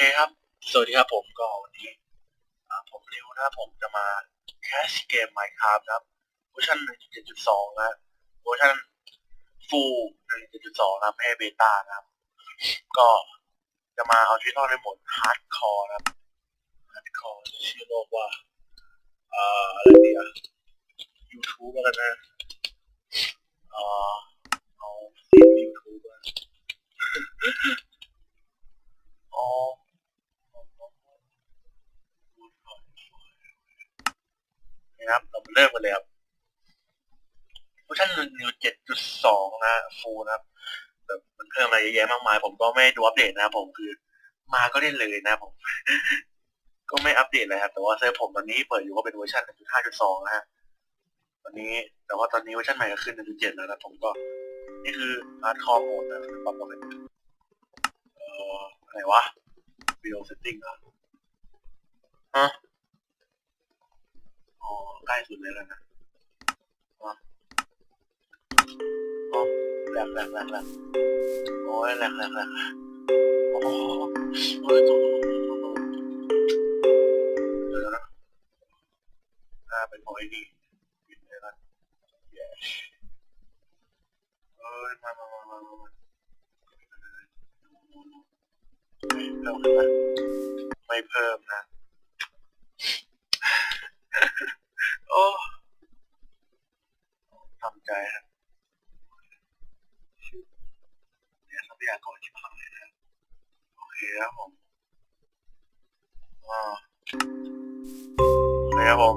เคครับ สวัสดีครับผมก็วันนี้ผมริวนะผมจะมาแคสเกม Minecraft ครับเวอร์ชัน1.7.2นะเวอร์ชัน Full 1.7.2นะครับไม่ใช่เบต้านะครับ ก็จะมาเอาชีวิตรอดในโหมด Hardcore นะครับ Hardcore ชื่อโลกว่าอ่าอะไรดีอะ YouTube แล้วกันนะอ่อาซีรีส์ YouTube อะอ๋อ นะครับเรามาเริ่มกันเลยครับเวอร์ชันนิวเจ็ดจุดสองนะ ฟูนะครับแบบมันเพิ่มอะไรเยอะแยะมากมาย ผมก็ไม่ดูอัปเดตนะครับผมคือ มาก็เล่นเลยนะผม ก็ไม่อัปเดตเลยครับ แต่ว่าเซิร์ฟผมตอนนี้เปิดอยู่ก็เป็นเวอร์ชันจุดห้าจุดสองนะฮะตอนนี้แต่ว่าตอนนี้เวอร์ชันใหม่ก็ขึ้นหนึ่งจุดเจ็ดแล้วนะผมก็ นี่คือฮาร์ดคอร์โหมดนะปรับมาเป็นเอ่ออะไรวะวิดีโอเซตติ้งอะฮะอ๋อใกล้สุดเลยแล้วนะ หลกแหลกแหลกแหลกโอ้ยแหลกแหลกแหลกโอ้โหโอ้ยตัวเดี๋ยวนะอ่าเป็นของไอ้นี่ปิดเลยนะเอ้ยมามามามามาไม่เพิ่มนะไม่เพิ่มนะโอ้ทำใจครับเนี่ ยทรัพยากรชิบหายนะ โอเคครับผมอ่าโอเคครับผม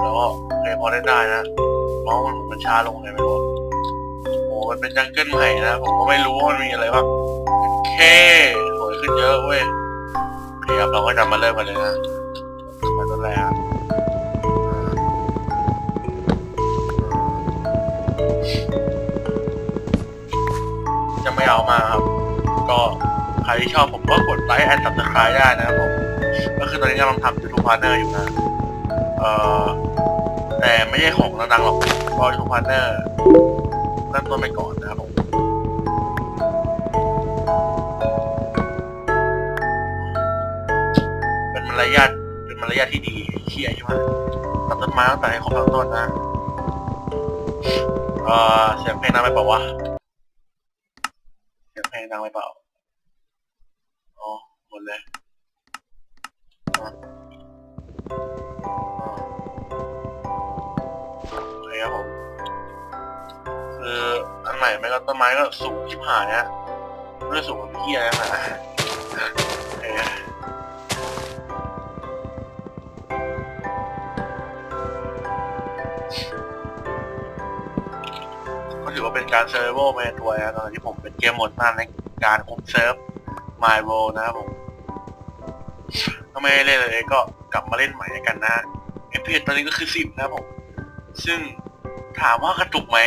แล้วก็โอเคพอได้ได้นะเมาส์มันมันช้าลงไงไม่รู้โอ้มันเป็นจังเกิลใหม่นะ ผมก็ไม่รู้ว่ามันมีอะไรบ้างโอเคสวยขึ้นเยอะเว้ยโอเคครับเราก็จะมาเริ่มกันเลยนะ ไม่เอามาครับ ก็ใครที่ชอบผมก็กดไลค์แอนด์ subscribe ได้นะครับผม ก็คือตอนนี้กำลังทำ YouTube Partner อยู่นะ เอ่อ แต่ไม่ใช่ของดังๆหรอกก็ YouTube Partner เริ่มต้นไปก่อนนะครับผมเป็นมารยาทเป็นมารยาทที่ดีเชี่ยใช่ไหมตัดต้นไม้ตั้งแต่ให้ครบทั้งต้นนะ เอ่อเสียงเพลงดังไปเปล่าวะ เสียงเพลงดังไปเปล่า อ๋อ หมดเลยโอเคครับผม คืออันใหม่ไม่ก็ต้นไม้ก็สูงชิบหายนะไม่ได้สูงกว่าพี่อะไรนะ ถือว่าเป็นการเซิร์ฟเวอร์ไปในตัวนะตอนที่ผมเป็นเกมหมดมากในการคุมเซิร์ฟ My World นะครับผมก็ไม่เล่นเลยก็กลับมาเล่นใหม่กันนะ FPS ตอนนี้ก็คือสิบนะครับผม ซึ่งถามว่ากระตุกไหม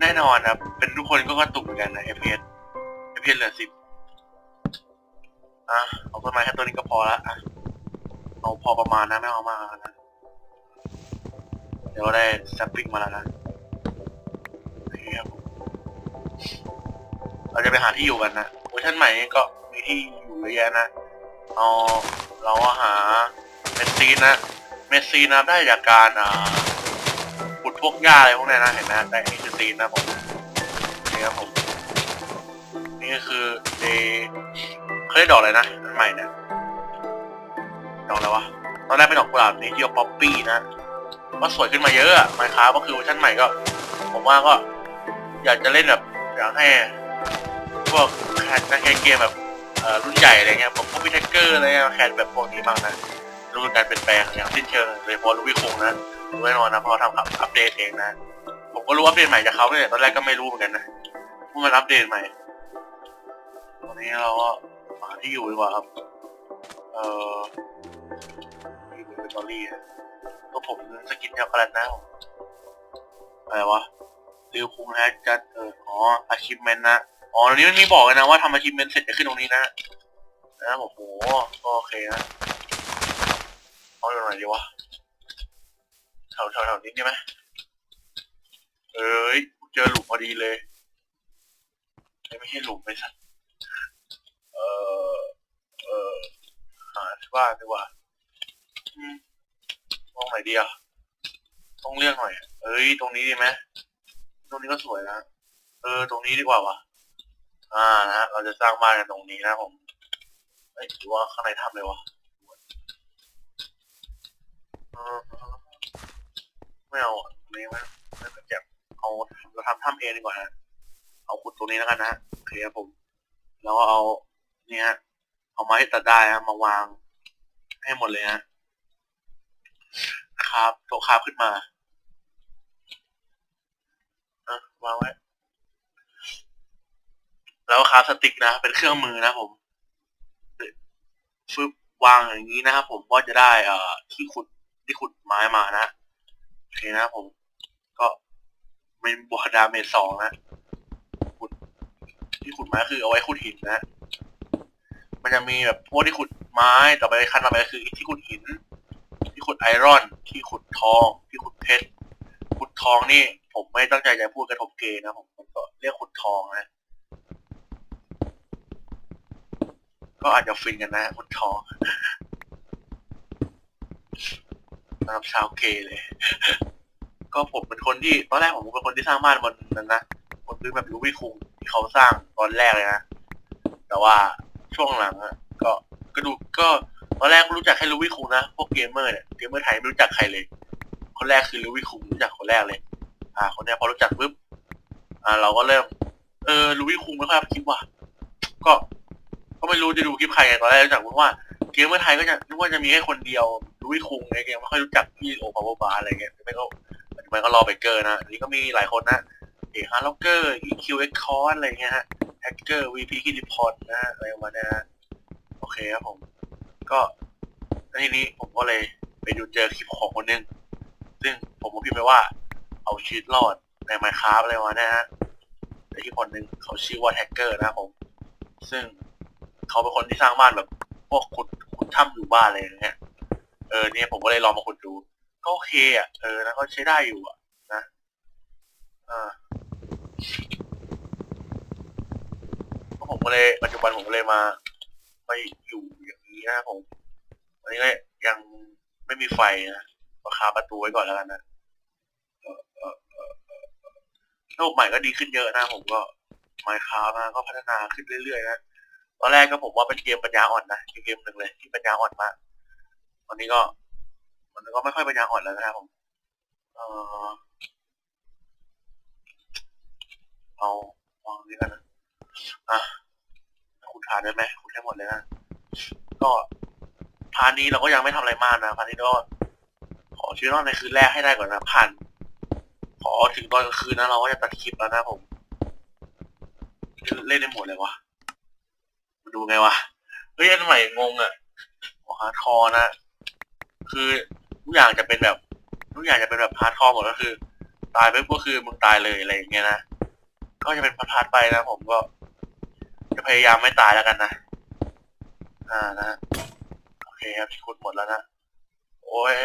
แน่นอนครับ เป็นทุกคนก็กระตุกเหมือนกันนะ FPS FPS เหลือสิบอะเอาต้นไม้แค่ตัวนี้ก็พอละอะเอาพอประมาณนะไม่เอามากนะ เดี๋ยวได้แซปปิ้งมาแล้วนะ เราจะไปหาที่อยู่กันนะเวอร์ชันใหม่ก็มีที่อยู่เยอะแยะนะเอาเราหาเมสซีนะ เมสซีนะได้จากการอ่าขุดพวกหญ้าอะไรพวกนี้นะเห็นไหมได้นี่คือซีนนะผมนี่ครับผมนี่ก็คือเดเขาเรียกดอกอะไรนะอันใหม่เนี่ยดอกอะไรวะตอนแรกเป็นดอกกุหลาบนี่ที่ดอป๊อปปี้นะก็สวยขึ้นมาเยอะอะไมค้าก็คือเวอร์ชันใหม่ก็ ผมว่าก็อยากจะเล่นแบบ อยากให้พวกแคสนักแคสเกมแบบรุ่นใหญ่อะไรเงี้ยผมพวกพิทเกอร์อะไรเงี้ยแคสแบบพวกนี้บ้างนะรู้การเปลี่ยนแปลงอย่างสิ้นเชิงเลยเพราะลูกวิคงนะรู้แน่นอนนะพราะเขาทำอัปเดตเองนะผมก็รู้อัปเดตใหม่จากเขาเนี่ยตอนแรกก็ไม่รู้เหมือนกันนะว่ามันอัปเดตใหม่ตอนนี้เราก็หาที่อยู่ดีกว่าครับ เอ่อที่อยู่เป็นตอรี่นะก็ผมสกินช็อกโกแลตนะอะไรวะ ริวคุงแฮจัดเอออ๋ออาชิพเมนนะ อ๋อนี้มันมีบอกเลยนะว่าทำอาชีพเมนเสร็จจะขึ้นตรงนี้นะนะโอ้โหก็โอเคนะเอาอยู่ไหนดีวะแถวแถวแถวนี้ได้ไหมเอ้ยเจอหลุมพอดีเลย ไม่ใช่หลุมไม่สัตว์เออบ้านดีกว่าอืมมองไหนดีอะต้องเลือกหน่อย เอ้ย ตรงนี้ดีไหม ตรงนี้ก็สวยนะเออ ตรงนี้ดีกว่าวะอ่านะฮะเราจะสร้างบ้านกันตรงนี้นะผมเอ้ยหรือว่าข้างในทำเลยวะไม่เอาอะตรงนี้ไม่ไม่เป็บเอาเราทำทำเองดีกว่าฮะเอาขุดตรงนี้แล้วกันนะโอเคครับผม แล้วก็เอาเนี่ยฮะเอาไม้ตัดได้ฮะมาวางให้หมดเลยฮะครับตัวคาบขึ้นมาอะ วางไว้ แล้วคาสติกนะ เป็นเครื่องมือนะผมฟึบวางอย่างนี้นะครับผมก็จะได้เอ่อที่ขุดที่ขุดไม้มานะโอเคนะผม ก็เป็นบวดาเมจสองนะขุดที่ขุดไม้คือเอาไว้ขุดหินนะ มันจะมีแบบพวกที่ขุดไม้ต่อไปขั้นต่อไปคือที่ขุดหิน ที่ขุดไอรอน ที่ขุดทอง ที่ขุดเพชร ทองนี่ ผมไม่ตั้งใจจะพูดกระทบเกย์นะผมผมก็เรียกขุดทองนะ ก็อาจจะฟินกันนะขุดทองสำหรับชาวเกย์เลย ก็ผมเป็นคนที่ตอนแรกผมเป็นคนที่สร้างบ้านบนนั้นนะบนพื้นแบบลูวี่คุงที่เขาสร้างตอนแรกเลยนะ แต่ว่าช่วงหลังอะก็ก็ดูก็ตอนแรกรู้จักแค่ลูวี่คุงนะ พวกเกมเมอร์เนี่ยเกมเมอร์ไทยไม่รู้จักใครเลย คนแรกคือลูวี่คุง รู้จักคนแรกเลย อ่า คนเนี้พอรู้จักปุ๊บ อ่า เราก็เริ่ม เออลูวี่คุงไม่ค่อยคิดว่าก็ ก็ไม่รู้จะดูคลิปใครไงตอนแรกรู้จักเพราะว่าเกมเมอร์ไทยก็จะนึกว่าจะมีแค่คนเดียวลูวี่คุงในเกมไม่ค่อยรู้จักพี่โอปาโบบาอะไรเงี้ยไม่ก็มันก็รอเบเกอร์นะอันนี้ก็มีหลายคนนะเอฮาร์ล็อกเกอร์ EQ X c o n อะไรเงี้ยฮะแฮกเกอร์ VP คิดิพอนนะอะไรประมาณนี้ฮะโอเคครับผม ก็ทีนี้ผมก็เลยไปดูเจอคลิปของคนหนึง ซึ่งผมก็พิมพ์ไปว่า เอาชีวิตรอดในไมค้าอะไรมาเนี่ยฮะแต่ที่คนหนึ่งเขาชื่อว่าแฮกเกอร์นะครับผม ซึ่งเขาเป็นคนที่สร้างบ้านแบบพวกขุดขุดถ้ำอยู่บ้านอะไรอย่างเงี้ย เออเนี่ยผมก็เลยลองมาขุดดู ก็โอเคอะ เออนะก็ใช้ได้อยู่อะนะอ่าก็ผมก็เลยปัจจุบันผมก็เลยมามาอยู่อย่างนี้นะครับผมอันนี้ก็ยังไม่มีไฟนะ ราคาประตูไว้ก่อนแล้วกันนะเออเออเออระบบใหม่ก็ดีขึ้นเยอะนะผมก็ไมค์คามาก็พัฒนาขึ้นเรื่อยๆนะตอนแรกก็ผมว่าเป็นเกมปัญญาอ่อนนะเกมหนึ่งเลยที่ปัญญาอ่อนมากตอนนี้ก็ มันก็ไม่ค่อยปัญญาอ่อนแล้วนะครับผมเออเอาวางนี้กันนะอะคุณทานได้ไหมคุณได้หมดเลยนะก็พาร์ทนี้เราก็ยังไม่ทำอะไรมากนะพาร์ทนี้ก็ ชีวิตรอดในคืนแรกให้ได้ก่อนนะผ่าน ขอถึงตอนกลางคืนนะเราก็จะตัดคลิปแล้วนะผม เล่นได้หมดเลยวะมาดูไงวะ เฮ้ยอันใหม่งงอะฮาร์ดคอร์นะ คือทุกอย่างจะเป็นแบบทุกอย่างจะเป็นแบบพาร์ทคอร์หมดก็คือ ตายไปก็คือมึงตายเลยอะไรอย่างเงี้ยนะ ก็จะเป็นพาร์ทไปนะผมก็ จะพยายามไม่ตายแล้วกันนะ อ่านะ โอเคครับที่ขุดหมดแล้วนะ โอ้ย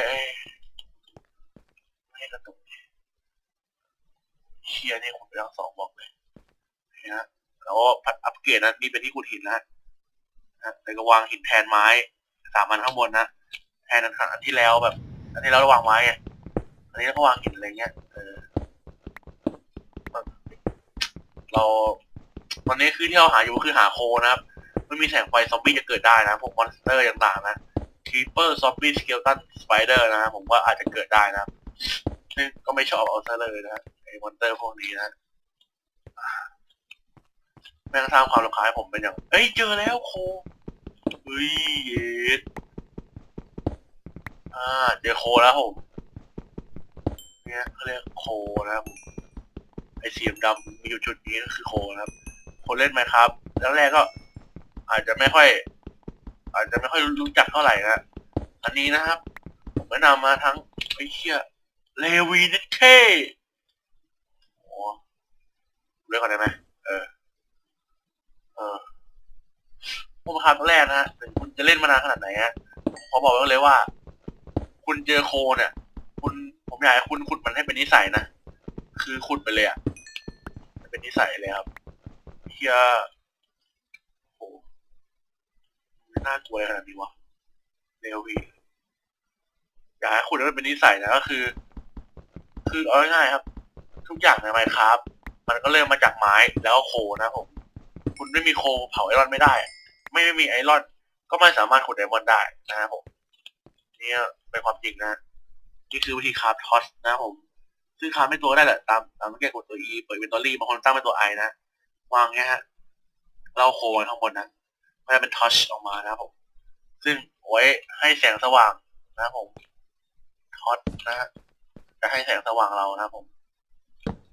ให้กระตุกเชียร์นี่ยผมไปทั้งสองบอกเลยนะฮะแล้วก็พัดอัปเกรดนะนี่เป็นที่ขุดหินนะนะแล้วก็วางหินแทนไม้สามอันข้างบนนะแทนอันอันที่แล้วแบบ อันที่แล้วเราวางไม้ไงอันนี้เราก็วางหินอะไรเงี้ยเออเราตอนนี้คือที่เราหาอยู่คือหาโคนะครับไม่มีแสงไฟซอมบี้จะเกิดได้นะพวกมอนสเตอร์ต่างๆนะคีเปอร์ซอมบี้สเกลตันสไปเดอร์นะผมว่าอาจจะเกิดได้นะครับ ซึ่งก็ไม่ชอบเอาซะเลยนะไอ้มอนเตอร์พวกนี้นะแม่งสร้างความรำคาญให้ผมเป็นอย่างเอ้ย เจอแล้วโคเฮ้ยเย็ดอ่า เจอโคแล้วผม เนี่ยเขาเรียกโคนะครับไอ้สีดำมีอยู่จุดนี้ก็คือโคนะครับ คนเล่นไหมครับแล้วแรกก็ อาจจะไม่ค่อย อาจจะไม่ค่อยรู้จักเท่าไหร่นะ อันนี้นะครับ ผมแนะนำมาทั้งไอ้เชี่ย เลวีนิเท่โอ้เรียกก่อนได้ไหมเออ เออผู้ประคับแรกนะฮะคุณจะเล่นมานานขนาดไหนฮะผมขอบอกไว้เลยว่า คุณเจอโคเนี่ย คุณผมอยากให้คุณขุดมันให้เป็นนิสัยนะ คือขุดไปเลยอะเป็นนิสัยเลยครับเฮียโอ้น่ากลัวขนาดนี้วะเรวีอยากให้คุณมันเป็นนิสัยนะก็คือ คือเอาง่ายๆครับ ทุกอย่างในไมครับ มันก็เริ่มมาจากไม้แล้วก็โคนะผม คุณไม่มีโคเผาไอรอนไม่ได้ ไม่ไม่มีไอรอน ก็ไม่สามารถขุดไดมอนด์ได้นะครับผมนี่เป็นความจริงนะนี่คือวิธีคราฟทอสนะครับผม ซึ่งคราฟเป็นตัวได้แหละตามตามเมื่อกี้กดตัว E เปิดเป็นตัวรีบางคนตั้งเป็นตัว I นะวางเงี้ยฮะเราโคไว้ข้างบนนะมันจะเป็นทอชออกมานะครับผม ซึ่งไว้ให้แสงสว่างนะครับผมทอชนะฮะ จะให้แสงสว่างเรานะผม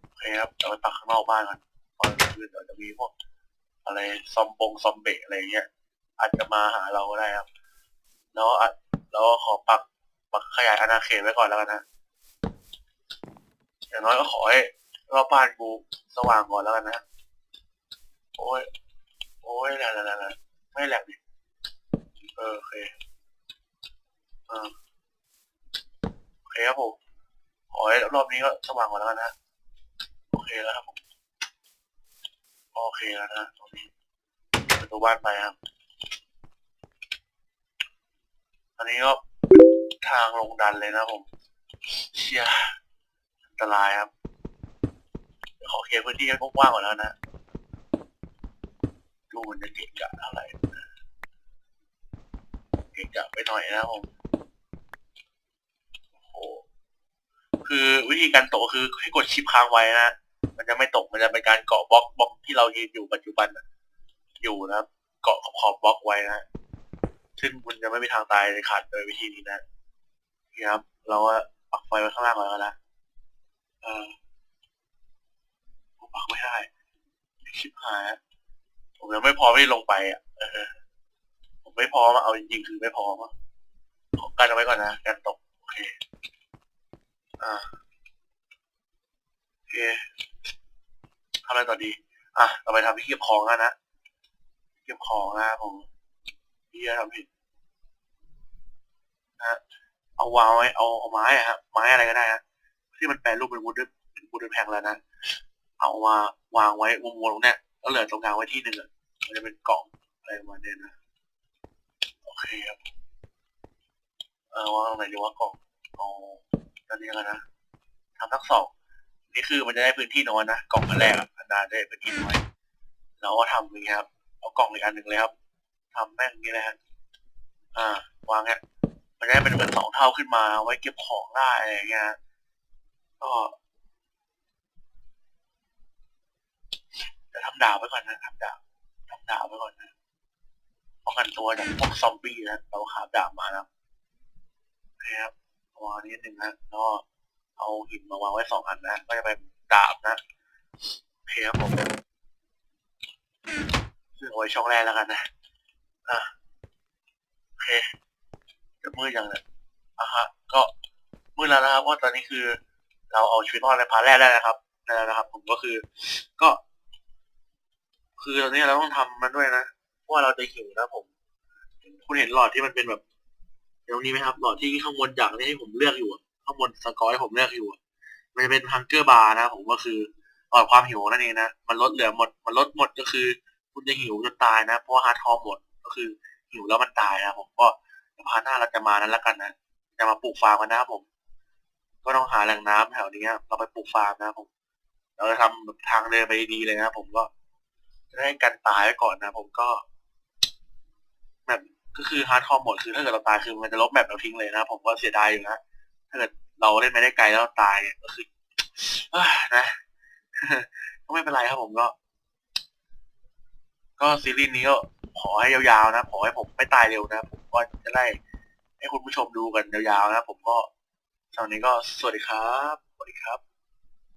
โอเคครับเอาไปปักข้างนอกบ้านกันตอนคืนเดี๋ยวจะมีพวกอะไรซอมบงซอมเบะอะไรเงี้ยอาจจะมาหาเราก็ได้ครับ แล้วอะแล้วขอปักปักขยายอาณาเขตไว้ก่อนแล้วกันนะอย่างน้อยก็ขอให้รอบบ้านกูสว่างก่อนแล้วกันนะโอ้ยโอ้ยแหละแหละแหละไม่แหลกดิเออโอเคเออโอเคครับผม อให้รอบนี้ก็สว่างก่อนแล้วกันนะ โอเคแล้วครับผม โอเคแล้วนะตรงนี้ประตูบ้านไปครับ อันนี้ก็ทางลงดันเลยนะผม เชียอันตรายครับเดี๋ยวขอเคลียร์พื้นที่ให้กว้างๆก่อนแล้วนะ ดูมันจะเกะกะเท่าไหร่เกะกะไปหน่อยนะผม โอ้โห คือวิธีการตกคือให้กดชิปค้างไว้นะมันจะไม่ตกมันจะเป็นการเกาะบล็อกบล็อกที่เรายืนอยู่ปัจจุบันอยู่นะครับ เกาะขอบขอบบล็อกไว้นะซึ่งมันจะไม่มีทางตายเลยขาดโดยวิธีนี้นะนี่ครับ เราก็ปักไฟไว้ข้างล่างก่อนแล้วนะเออผมปักไม่ได้ชิบหายผมยังไม่พร้อมที่ลงไปอะเออผมไม่พร้อมอะเอาจริงๆคือไม่พร้อมอะขอกันเอาไว้ก่อนนะการตกโอเค อ่าโอเคทำอะไรต่อดี อะเราไปทำที่เก็บของกันนะเก็บของนะผมที่จะทำผิดนะฮะเอาวางไว้เอาเอาไม้อะครับไม้อะไรก็ได้ฮะที่มันแปลรูปเป็นวูดเป็นวูดแพงแล้วนะเอามาวางไว้วงๆตรงเนี้ยแล้วเหลือตรงกลางไว้ที่หนึ่งมันจะเป็นกล่องอะไรประมาณนี้นะโอเคครับเออวางตรงไหนดีว่ากล่องเอา อนนี้กันนะทำทั้งสองนี่คือมันจะได้พื้นที่น้อยนะกล่องอันแรกอันดาได้พื้นที่น้อยเราก็ทำอย่างเงี้ยครับ เอากล่องอีกอันหนึ่งเลยครับทำแม่งนี้เลยฮะอ่าวางเงี้ยมันจะได้เป็นเหมือนสองเท่าขึ้นมา ไว้เก็บของได้อะไรอย่างเงี้ยก็จะทำดาบไว้ก่อนนะทำดาบทำดาบไว้ก่อนนะป้องกันตัวจากพวกซอมบี้นะเราขาบดาบมาแล้วโอเคครับ วางนิดนึงนะแล้วก็เอาหินมาวางไว้สองอันนะ ก็จะเป็นดาบนะโอเคครับผมซึ่งเอาไว้ช่องแรกแล้วกันนะอะโอเคจะมืดยังเนี่ยอะฮะ ก็มืดแล้วนะครับเพราตอนนี้คือ เราเอาชีวิตรอดในพาร์ทแรกได้นะครับได้แล้วนะครับ ผมก็คือ ก็ คือตอนนี้เราต้องทำมันด้วยนะเพราะว่าเราจะหิวนะผม คุณเห็นหลอดที่มันเป็นแบบ ตรงนี้ไหมครับหลอดที่ข้างบนจากที่ให้ผมเลือกอยู่ข้างบนสกอร์ที่ผมเลือกอยู่มันจะเป็นฮังเกอร์บาร์นะผมก็คือหลอดความหิวนั่นเองนะมันลดเหลือหมด มันลดหมดก็คือ คุณจะหิวจนตายนะเพราะว่าฮาร์ดทอร์หมดก็คือหิวแล้วมันตายนะผมก็พาหน้าเราจะมานั้นแล้วกันนะจะมาปลูกฟาร์มกันนะครับผม ก็ต้องหาแหล่งน้ำแถวนี้เราไปปลูกฟาร์มนะครับผมเราจะทำแบบทางเดินไปดีเลยนะผมก็จะได้กันตายไว้ก่อนนะผมก็แบบ ก็คือฮาร์ดคอร์หมดคือถ้าเกิดเราตายคือมันจะลบแมปเราทิ้งเลยนะ ผมก็เสียดายอยู่นะถ้าเกิดเราเล่นไม่ได้ไกลแล้วตายก็คือนะก็ไม่เป็นไรครับผมก็ ก็ซีรีส์นี้ก็ขอให้ยาวๆนะขอให้ผมไม่ตายเร็วนะผมก็จะได้ให้คุณผู้ชมดูกันยาวๆนะผมก็สำหรับวันนี้ก็สวัสดีครับสวัสดีครับ